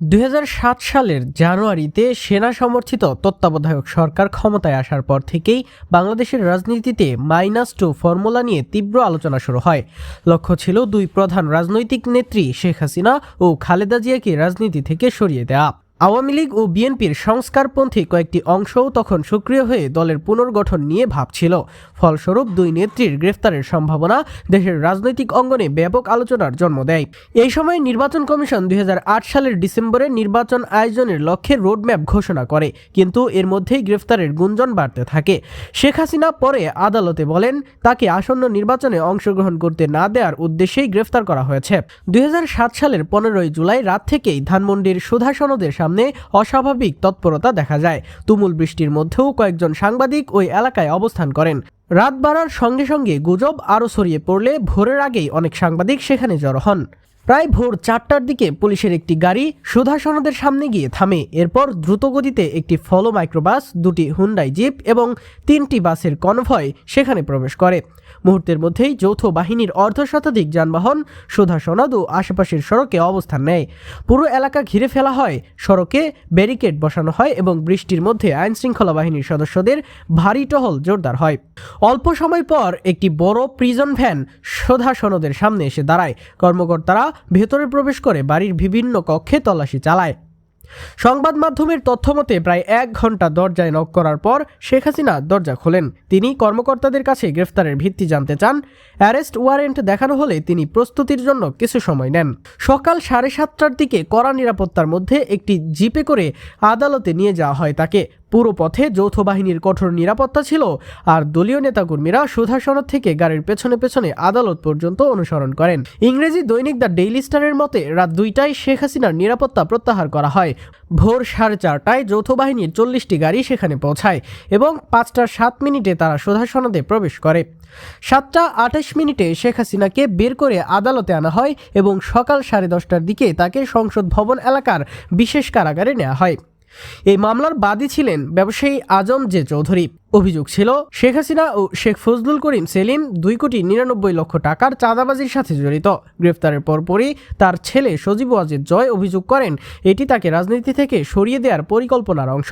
দু হাজার সাত সালের জানুয়ারিতে সেনা সমর্থিত তত্ত্বাবধায়ক সরকার ক্ষমতায় আসার পর থেকেই বাংলাদেশের রাজনীতিতে মাইনাস টু ফর্মুলা নিয়ে তীব্র আলোচনা শুরু হয়। লক্ষ্য ছিল দুই প্রধান রাজনৈতিক নেত্রী শেখ হাসিনা ও খালেদা জিয়াকে রাজনীতি থেকে সরিয়ে দেওয়া আওয়ামী লীগ ও বিএনপির সংস্কারপন্থী কয়েকটি অংশও তখন সক্রিয় হয়ে দলের পুনর্গঠন নিয়ে ভাবছিল। ফলস্বরূপ দুই নেত্রীর গ্রেফতারের সম্ভাবনা দেশের রাজনৈতিক অঙ্গনে ব্যাপক আলোচনার জন্ম দেয়। এই সময় নির্বাচন কমিশন দু হাজার আট সালের ডিসেম্বরে নির্বাচন আয়োজনের লক্ষ্যে রোডম্যাপ ঘোষণা করে, কিন্তু এর মধ্যেই গ্রেফতারের গুঞ্জন বাড়তে থাকে। শেখ হাসিনা পরে আদালতে বলেন, তাকে আসন্ন নির্বাচনে অংশগ্রহণ করতে না দেওয়ার উদ্দেশ্যেই গ্রেফতার করা হয়েছে। দুই হাজার সাত সালের পনেরোই জুলাই রাত থেকেই ধানমন্ডির সুধা সনদের সামনে অস্বাভাবিক তৎপরতা দেখা যায়। তুমুল বৃষ্টির মধ্যেও কয়েকজন সাংবাদিক ওই এলাকায় অবস্থান করেন। রাত বাড়ার সঙ্গে সঙ্গে গুজব আরও ছড়িয়ে পড়লে ভোরের আগেই অনেক সাংবাদিক সেখানে জড়ো হন। প্রায় ভোর চারটার দিকে পুলিশের একটি গাড়ি সুধা সনদের সামনে গিয়ে থামে। এরপর দ্রুতগতিতে একটি ফলো মাইক্রোবাস, দুটি হুন্ডাই জিপ এবং তিনটি বাসের কনভয় সেখানে প্রবেশ করে। মুহূর্তের মধ্যেই যৌথ বাহিনীর অর্ধশতাধিক যানবাহন সুধা সনদ ও আশেপাশের সড়কে অবস্থান নেয়। পুরো এলাকা ঘিরে ফেলা হয়। সড়কে ব্যারিকেড বসানো হয় এবং বৃষ্টির মধ্যে আইনশৃঙ্খলা বাহিনীর সদস্যদের ভারী টহল জোরদার হয়। অল্প সময় পর একটি বড় প্রিজন ভ্যান সুধা সনদের সামনে এসে দাঁড়ায়। কর্মকর্তারা ভেতরে প্রবেশ করে বাড়ির বিভিন্ন কক্ষে তল্লাশি চালায়। সংবাদ মাধ্যমের তথ্যমতে প্রায় এক ঘণ্টা দরজায় নক করার পর শেখ হাসিনা দরজা খোলেন। তিনি কর্মকর্তাদের কাছে গ্রেফতারের ভিত্তি জানতে চান। অ্যারেস্ট ওয়ারেন্ট দেখানো হলে তিনি প্রস্তুতির জন্য কিছু সময় নেন। সকাল সাড়ে সাতটার দিকে কড়া নিরাপত্তার মধ্যে একটি জিপে করে আদালতে নিয়ে যাওয়া হয় তাকে। পুরো পথে যৌথ বাহিনীর কঠোর নিরাপত্তা ছিল আর দলীয় নেতাকর্মীরা সুধা সনদ থেকে গাড়ির পেছনে পেছনে আদালত পর্যন্ত অনুসরণ করেন। ইংরেজি দৈনিক দ্য ডেইলি স্টারের মতে, রাত দুইটায় শেখ হাসিনার নিরাপত্তা প্রত্যাহার করা হয়। ভোর সাড়ে চারটায় যৌথ বাহিনীর চল্লিশটি গাড়ি সেখানে পৌঁছায় এবং পাঁচটা সাত মিনিটে তারা সুধা সনদে প্রবেশ করে। সাতটা আঠাশ মিনিটে শেখ হাসিনাকে বের করে আদালতে আনা হয় এবং সকাল সাড়ে দশটার দিকে তাকে সংসদ ভবন এলাকার বিশেষ কারাগারে নেওয়া হয়। এই মামলার বাদী ছিলেন ব্যবসায়ী আজম জে চৌধুরী। অভিযোগ ছিল, শেখ হাসিনা ও শেখ ফজলুল করিম সেলিম দুই কোটি নিরানব্বই লক্ষ টাকার চাঁদাবাজির সাথে জড়িত। গ্রেফতারের পরপরই তার ছেলে সজীব ওয়াজেদ জয় অভিযোগ করেন, এটি তাকে রাজনীতি থেকে সরিয়ে দেওয়ার পরিকল্পনার অংশ।